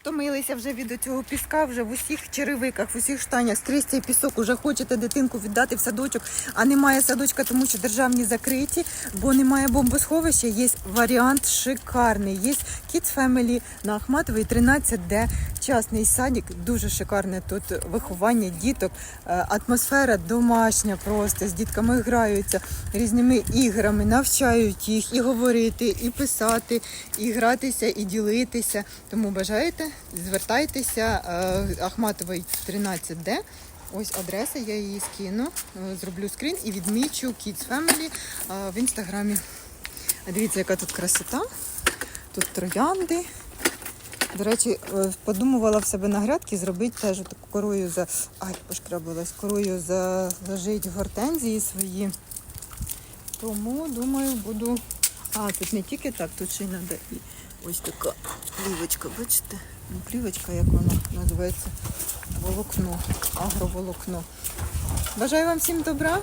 втомилися вже від цього піска, вже в усіх черевиках, в усіх штанях, скрізь цей пісок, уже хочете дитинку віддати в садочок, а немає садочка, тому що державні закриті, бо немає бомбосховища. Є варіант шикарний. Є Kids Family на Ахматовій 13D. Частний садик, дуже шикарне тут виховання діток, е, атмосфера домашня просто з дітками граються різними іграми, навчають їх і говорити, і писати, і гратися, і ділитися. Тому бажаєте, звертайтеся е, Ахматовий 13D. Ось адреса, я її скину, е, зроблю скрін і відмічу Kids Family е, в інстаграмі. Дивіться, яка тут красота. Тут троянди. До речі, подумувала в себе на грядки зробити теж таку корою за. Ай, пошкрабилась, корою заложити гортензії свої. Тому думаю, буду. А, тут не тільки так, тут ще й треба і ось така плівочка, бачите? Ну, плівочка, як вона називається, волокно, агроволокно. Бажаю вам всім добра.